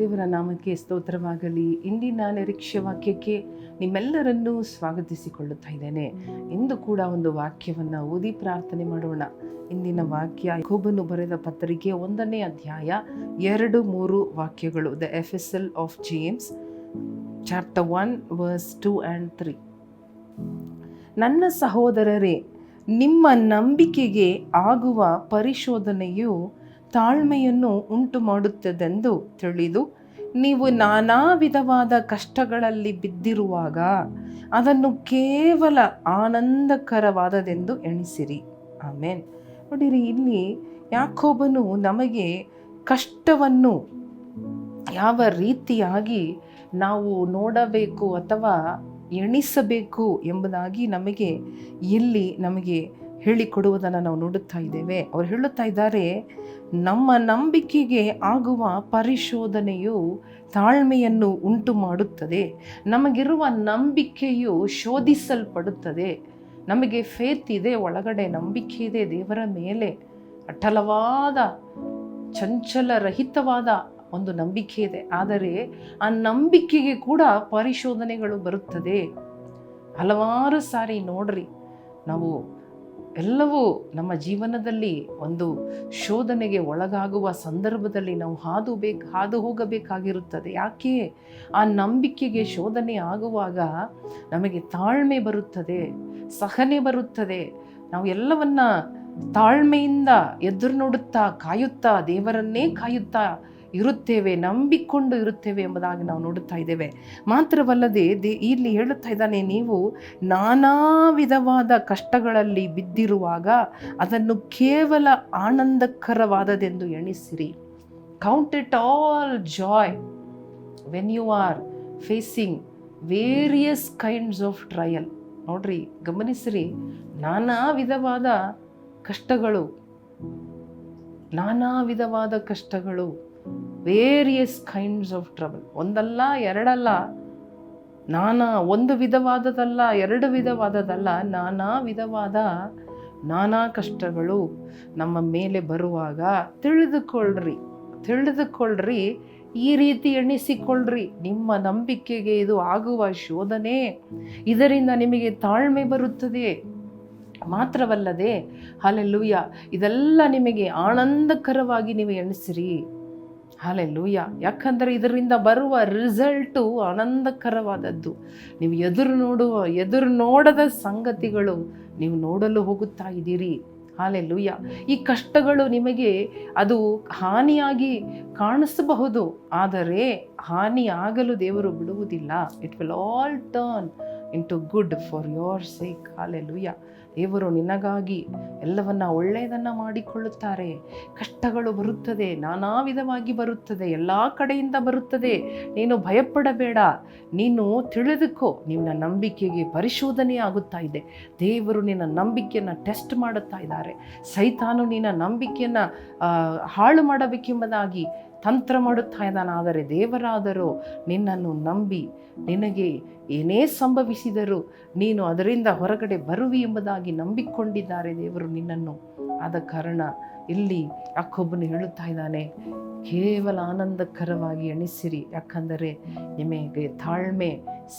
ದೇವರ ನಾಮಕ್ಕೆ ಸ್ತೋತ್ರವಾಗಲಿ. ಇಂದಿನ ನಿರೀಕ್ಷೆ ವಾಕ್ಯಕ್ಕೆ ನಿಮ್ಮೆಲ್ಲರನ್ನೂ ಸ್ವಾಗತಿಸಿಕೊಳ್ಳುತ್ತಾ ಇದ್ದೇನೆ. ಇಂದು ಕೂಡ ಒಂದು ವಾಕ್ಯವನ್ನು ಓದಿ ಪ್ರಾರ್ಥನೆ ಮಾಡೋಣ. ಇಂದಿನ ವಾಕ್ಯ ಕೋಬನು ಬರೆದ ಪತ್ರಿಕೆ ಒಂದನೇ ಅಧ್ಯಾಯ ಎರಡು ಮೂರು ವಾಕ್ಯಗಳು. The F S L of James chapter one verse two and three ನನ್ನ ಸಹೋದರರೇ, ನಿಮ್ಮ ನಂಬಿಕೆಗೆ ಆಗುವ ಪರಿಶೋಧನೆಯು ತಾಳ್ಮೆಯನ್ನು ಉಂಟು ಮಾಡುತ್ತದೆಂದು ತಿಳಿದು, ನೀವು ನಾನಾ ವಿಧವಾದ ಕಷ್ಟಗಳಲ್ಲಿ ಬಿದ್ದಿರುವಾಗ ಅದನ್ನು ಕೇವಲ ಆನಂದಕರವಾದದೆಂದು ಎಣಿಸಿರಿ. ಆಮೇನ್. ನೋಡಿರಿ, ಇಲ್ಲಿ ಯಾಕೋಬನು ನಮಗೆ ಕಷ್ಟವನ್ನು ಯಾವ ರೀತಿಯಾಗಿ ನಾವು ನೋಡಬೇಕು ಅಥವಾ ಎಣಿಸಬೇಕು ಎಂಬುದಾಗಿ ನಮಗೆ, ಇಲ್ಲಿ ನಮಗೆ ಹೇಳಿಕೊಡುವುದನ್ನು ನಾವು ನೋಡುತ್ತಾ ಇದ್ದೇವೆ. ಅವರು ಹೇಳುತ್ತಾ ಇದ್ದಾರೆ, ನಮ್ಮ ನಂಬಿಕೆಗೆ ಆಗುವ ಪರಿಶೋಧನೆಯು ತಾಳ್ಮೆಯನ್ನು ಉಂಟು ಮಾಡುತ್ತದೆ. ನಮಗಿರುವ ನಂಬಿಕೆಯು ಶೋಧಿಸಲ್ಪಡುತ್ತದೆ. ನಮಗೆ ಫೇತ್ ಇದೆ, ಒಳಗಡೆ ನಂಬಿಕೆ ಇದೆ, ದೇವರ ಮೇಲೆ ಅಟಲವಾದ, ಚಂಚಲರಹಿತವಾದ ಒಂದು ನಂಬಿಕೆ ಇದೆ. ಆದರೆ ಆ ನಂಬಿಕೆಗೆ ಕೂಡ ಪರಿಶೋಧನೆಗಳು ಬರುತ್ತದೆ. ಹಲವಾರು ಸಾರಿ ನೋಡ್ರಿ, ನಾವು ಎಲ್ಲವೂ ನಮ್ಮ ಜೀವನದಲ್ಲಿ ಒಂದು ಶೋಧನೆಗೆ ಒಳಗಾಗುವ ಸಂದರ್ಭದಲ್ಲಿ ನಾವು ಹಾದು ಬೇಕು, ಹಾದು ಹೋಗಬೇಕಾಗಿರುತ್ತದೆ. ಯಾಕೆ? ಆ ನಂಬಿಕೆಗೆ ಶೋಧನೆ ಆಗುವಾಗ ನಮಗೆ ತಾಳ್ಮೆ ಬರುತ್ತದೆ, ಸಹನೆ ಬರುತ್ತದೆ. ನಾವು ಎಲ್ಲವನ್ನ ತಾಳ್ಮೆಯಿಂದ ಎದುರು ನೋಡುತ್ತಾ ಕಾಯುತ್ತಾ ದೇವರನ್ನೇ ಕಾಯುತ್ತಾ ಇರುತ್ತೇವೆ, ನಂಬಿಕೊಂಡು ಇರುತ್ತೇವೆ ಎಂಬುದಾಗಿ ನಾವು ನೋಡುತ್ತಾ ಇದ್ದೇವೆ. ಮಾತ್ರವಲ್ಲದೆ ದೇ, ಇಲ್ಲಿ ಹೇಳುತ್ತಾ ಇದ್ದಾನೆ, ನೀವು ನಾನಾ ವಿಧವಾದ ಕಷ್ಟಗಳಲ್ಲಿ ಬಿದ್ದಿರುವಾಗ ಅದನ್ನು ಕೇವಲ ಆನಂದಕರವಾದದೆಂದು ಎಣಿಸಿರಿ. Count it all joy when you are facing various kinds of trial ನೋಡ್ರಿ, ಗಮನಿಸಿರಿ, ನಾನಾ ವಿಧವಾದ ಕಷ್ಟಗಳು, ನಾನಾ ವಿಧವಾದ ಕಷ್ಟಗಳು ವೇರಿಯಸ್ ಕೈಂಡ್ಸ್ ಆಫ್ ಟ್ರಬಲ್ ಒಂದಲ್ಲ, ಎರಡಲ್ಲ, ನಾನಾ ಒಂದು ವಿಧವಾದದಲ್ಲ ಎರಡು ವಿಧವಾದದಲ್ಲ ನಾನಾ ವಿಧವಾದ ನಾನಾ ಕಷ್ಟಗಳು ನಮ್ಮ ಮೇಲೆ ಬರುವಾಗ ತಿಳಿದುಕೊಳ್ಳ್ರಿ. ತಿಳಿದುಕೊಳ್ಳ್ರಿ, ಈ ರೀತಿ ಎಣಿಸಿಕೊಳ್ಳ್ರಿ. ನಿಮ್ಮ ನಂಬಿಕೆಗೆ ಇದು ಆಗುವ ಶೋಧನೆ. ಇದರಿಂದ ನಿಮಗೆ ತಾಳ್ಮೆ ಬರುತ್ತದೆ. ಮಾತ್ರವಲ್ಲದೆ ಹಾಲೆಲ್ಲೂಯ ಇದೆಲ್ಲ ನಿಮಗೆ ಆನಂದಕರವಾಗಿ ನೀವು ಎಣಿಸಿರಿ. ಹಾಲೆಲ್ಲೂಯ ಯಾಕಂದರೆ ಇದರಿಂದ ಬರುವ ರಿಸಲ್ಟು ಆನಂದಕರವಾದದ್ದು. ನೀವು ಎದುರು ನೋಡುವ, ಎದುರು ನೋಡದ ಸಂಗತಿಗಳು ನೀವು ನೋಡಲು ಹೋಗುತ್ತಾ ಇದ್ದೀರಿ. ಹಾಲೆಲ್ಲೂಯ ಈ ಕಷ್ಟಗಳು ನಿಮಗೆ ಅದು ಹಾನಿಯಾಗಿ ಕಾಣಿಸಬಹುದು. ಆದರೆ ಹಾನಿಯಾಗಲು ದೇವರು ಬಿಡುವುದಿಲ್ಲ. It will all turn into good for your sake hallelujah ದೇವರು ನಿನಗಾಗಿ ಎಲ್ಲವನ್ನ ಒಳ್ಳೆಯದನ್ನು ಮಾಡಿಕೊಳ್ಳುತ್ತಾರೆ. ಕಷ್ಟಗಳು ಬರುತ್ತದೆ, ನಾನಾ ವಿಧವಾಗಿ ಬರುತ್ತದೆ, ಎಲ್ಲ ಕಡೆಯಿಂದ ಬರುತ್ತದೆ. ನೀನು ಭಯಪಡಬೇಡ, ನೀನು ತಿಳಿದುಕೋ, ನಿನ್ನ ನಂಬಿಕೆಗೆ ಪರಿಶೋಧನೆ ಆಗುತ್ತಾ ಇದೆ. ದೇವರು ನಿನ್ನ ನಂಬಿಕೆಯನ್ನು ಟೆಸ್ಟ್ ಮಾಡುತ್ತಾ ಇದ್ದಾರೆ. ಸೈತಾನು ನಿನ್ನ ನಂಬಿಕೆಯನ್ನು ಹಾಳು ಮಾಡಬೇಕೆಂಬುದಾಗಿ ತಂತ್ರ ಮಾಡುತ್ತಾ ಇದ್ದಾನೆ. ಆದರೆ ದೇವರಾದರೂ ನಿನ್ನನ್ನು ನಂಬಿ ನಿನಗೆ ಏನೇ ಸಂಭವಿಸಿದರೂ ನೀನು ಅದರಿಂದ ಹೊರಗಡೆ ಬರುವಿ ಎಂಬುದಾಗಿ ನಂಬಿಕೊಂಡಿದ್ದಾರೆ ದೇವರು ನಿನ್ನನ್ನು. ಆದ ಕಾರಣ ಇಲ್ಲಿ ಯಾಕೊಬ್ಬನು ಹೇಳುತ್ತಾ ಇದ್ದಾನೆ, ಕೇವಲ ಆನಂದಕರವಾಗಿ ಎಣಿಸಿರಿ. ಯಾಕಂದರೆ ನಿಮಗೆ ತಾಳ್ಮೆ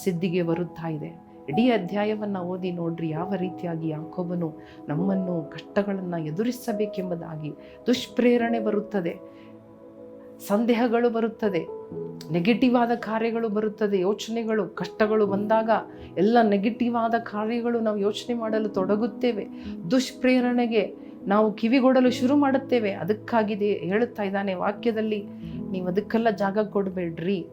ಸಿದ್ಧಿಗೆ ಬರುತ್ತಾ ಇದೆ. ಇಡೀ ಅಧ್ಯಾಯವನ್ನು ಓದಿ ನೋಡ್ರಿ, ಯಾವ ರೀತಿಯಾಗಿ ಯಾಕೊಬ್ಬನು ನಮ್ಮನ್ನು ಕಷ್ಟಗಳನ್ನು ಎದುರಿಸಬೇಕೆಂಬುದಾಗಿ ದುಷ್ಪ್ರೇರಣೆ ಬರುತ್ತದೆ. ಸಂದೇಹಗಳು ಬರುತ್ತದೆ ನೆಗೆಟಿವ್ ಆದ ಕಾರ್ಯಗಳು ಬರುತ್ತದೆ, ಯೋಚನೆಗಳು, ಕಷ್ಟಗಳು ಬಂದಾಗ ಎಲ್ಲ ನೆಗೆಟಿವ್ ಆದ ಕಾರ್ಯಗಳು ನಾವು ಯೋಚನೆ ಮಾಡಲು ತೊಡಗುತ್ತೇವೆ. ದುಷ್ಪ್ರೇರಣೆಗೆ ನಾವು ಕಿವಿಗೊಡಲು ಶುರು ಮಾಡುತ್ತೇವೆ. ಅದಕ್ಕಾಗಿದೆ ಹೇಳುತ್ತಾ ಇದ್ದಾನೆ ವಾಕ್ಯದಲ್ಲಿ, ನೀವು ಅದಕ್ಕೆಲ್ಲ ಜಾಗ ಕೊಡಬೇಡ್ರಿ.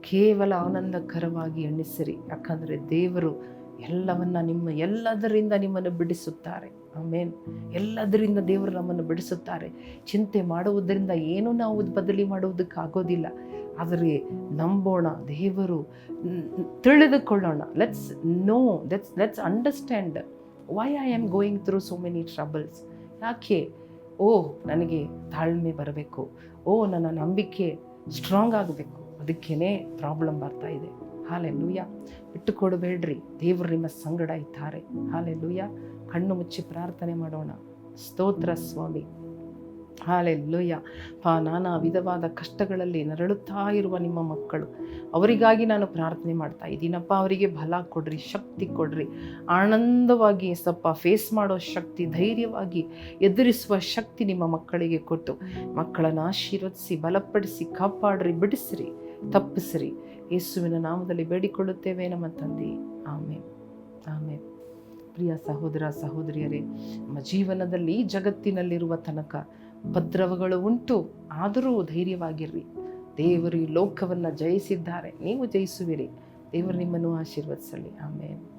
ಕೇವಲ ಆನಂದಕರವಾಗಿ ಎಣಿಸಿರಿ. ಯಾಕಂದರೆ ದೇವರು ಎಲ್ಲವನ್ನ ನಿಮ್ಮ ಎಲ್ಲದರಿಂದ ನಿಮ್ಮನ್ನು ಬಿಡಿಸುತ್ತಾರೆ. ಆಮೇನ್. ಎಲ್ಲದರಿಂದ ದೇವರು ನಮ್ಮನ್ನು ಬಿಡಿಸುತ್ತಾರೆ. ಚಿಂತೆ ಮಾಡುವುದರಿಂದ ಏನು ನಾವು ಬದಲಿ ಮಾಡುವುದಕ್ಕಾಗೋದಿಲ್ಲ. ಆದರೆ ನಂಬೋಣ, ದೇವರು ತಿಳಿದುಕೊಳ್ಳೋಣ. Let's know let's let's understand why I am going through so many troubles ಯಾಕೆ? ಓ, ನನಗೆ ತಾಳ್ಮೆ ಬರಬೇಕು. ಓ, ನನ್ನ ನಂಬಿಕೆ ಸ್ಟ್ರಾಂಗ್ ಆಗಬೇಕು. ಅದಕ್ಕೇ ಪ್ರಾಬ್ಲಮ್ ಬರ್ತಾ ಇದೆ. ಹಾಲೆ ಲೂಯ ಬಿಟ್ಟು ಕೊಡಬೇಡ್ರಿ ದೇವರು ನಿಮ್ಮ ಸಂಗಡ ಇದ್ದಾರೆ. ಹಾಲೆ ಲೂಯ ಕಣ್ಣು ಮುಚ್ಚಿ ಪ್ರಾರ್ಥನೆ ಮಾಡೋಣ. ಸ್ತೋತ್ರ ಸ್ವಾಮಿ. ಹಾಲೆ ಲೂಯ್ಯ ಪಾ, ನಾನಾ ವಿಧವಾದ ಕಷ್ಟಗಳಲ್ಲಿ ನರಳುತ್ತಾ ಇರುವ ನಿಮ್ಮ ಮಕ್ಕಳು, ಅವರಿಗಾಗಿ ನಾನು ಪ್ರಾರ್ಥನೆ ಮಾಡ್ತಾ ಇದ್ದೀನಪ್ಪ. ಅವರಿಗೆ ಬಲ ಕೊಡ್ರಿ, ಶಕ್ತಿ ಕೊಡ್ರಿ. ಆನಂದವಾಗಿ ಸಪ್ಪ ಫೇಸ್ ಮಾಡೋ ಶಕ್ತಿ, ಧೈರ್ಯವಾಗಿ ಎದುರಿಸುವ ಶಕ್ತಿ ನಿಮ್ಮ ಮಕ್ಕಳಿಗೆ ಕೊಟ್ಟು, ಮಕ್ಕಳನ್ನು ಆಶೀರ್ವದಿಸಿ, ಬಲಪಡಿಸಿ, ಕಾಪಾಡ್ರಿ, ಬಿಡಿಸ್ರಿ. ತಪ್ಪಿಸ್ರಿ. ಯೇಸುವಿನ ನಾಮದಲ್ಲಿ ಬೇಡಿಕೊಳ್ಳುತ್ತೇವೆ ನಮ್ಮ ತಂದೆ. ಆಮೇಲೆ ಆಮೇಲೆ ಪ್ರಿಯ ಸಹೋದರ, ಸಹೋದರಿಯರೇ, ನಮ್ಮ ಜೀವನದಲ್ಲಿ ಜಗತ್ತಿನಲ್ಲಿರುವ ತನಕ ಉಪದ್ರವಗಳು ಉಂಟು. ಆದರೂ ಧೈರ್ಯವಾಗಿರ್ರಿ. ದೇವರು ಈ ಲೋಕವನ್ನು ಜಯಿಸಿದ್ದಾರೆ. ನೀವು ಜಯಿಸುವಿರಿ. ದೇವರು ನಿಮ್ಮನ್ನು ಆಶೀರ್ವದಿಸಲಿ. ಆಮೇಲೆ